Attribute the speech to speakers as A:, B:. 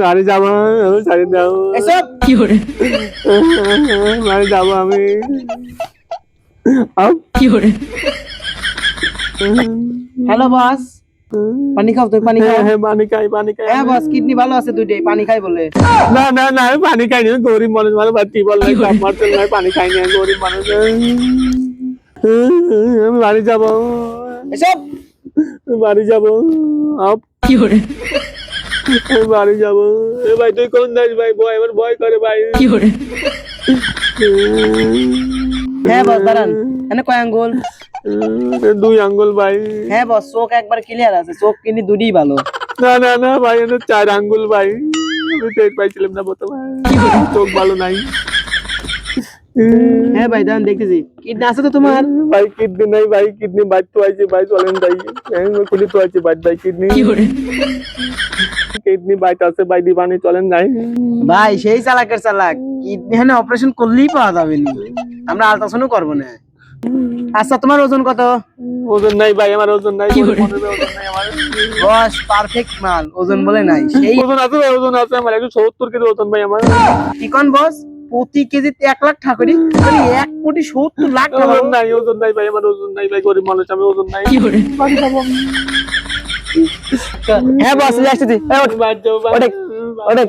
A: বাড়ি যাব ছাড়ি দাও।
B: এসব?
A: বাড়ি যাব আমি। আপ।
B: Hello boss. পানি খাও তুমি পানি খাও।
A: হ্যাঁ পানি খাই পানি খাই।
B: হ্যাঁ বস কিডনি ভালো আছে দুইটাই পানি খাই বলে।
A: না না না আমি পানি খাইনি আমি গরিব মানুষ মানে বাড়ি বল নাই কাপ মারতে নাই পানি খাইনি আমি গরিব মানুষ। আমি বাড়ি যাব।
B: এসব?
A: বাড়ি যাব। আপ আমি বাড়ি যাব। এ ভাই তুই কোন যাস ভাই? ভয় আমার ভয় করে ভাই।
B: হ্যাঁ বস দাঁড়ান। এনে কয় আঙ্গুল?
A: দুই আঙ্গুল ভাই।
B: হ্যাঁ বস চোখ একবার ক্লিয়ার আছে। চোখ কিডনি দুটোই ভালো।
A: না না না ভাই এটা চার আঙ্গুল ভাই। আমি টের পাইছিলাম না প্রথমে চোখ ভালো নাই।
B: হ্যাঁ ভাই দাঁড়ান দেখতেছি। কিডনি আছে তো তোমার?
A: ভাই কিডনি নাই ভাই কিডনি বাইর তো আছে ভাই চলেন ভাই। হ্যাঁ খুলি তো আছে বাইর ভাই কিডনি। কিডনি বাইট আছে ভাই দিবানি চলেন যাই
B: ভাই সেই চালাকের চালাক। কিডনি হ্যাঁ অপারেশন করলেই পাওয়া যাবে না। আমরা আলট্রাসাউন্ড করব না। আচ্ছা তোমার ওজন কত?
A: ওজন নাই ভাই আমার ওজন নাই। ওজন নাই
B: বস পারফেক্ট মাল। ওজন বলে নাই। সেই
A: ওজন আছে ভাই ওজন আছে আমার। একশো সত্তর কেজি ওজন ভাই আমার।
B: কি কোন বস? প্রতি কেজিতে এক লাখ ঠাকুরি মানে এক কোটি সত্তর লাখ টাকা
A: নাই ওজন নাই ভাই আমার ওজন নাই ভাই গরিব মানুষ আমি ওজন নাই। কি
B: হ্যাঁ বস আসছি
A: বাড়ি
B: ওঠেক।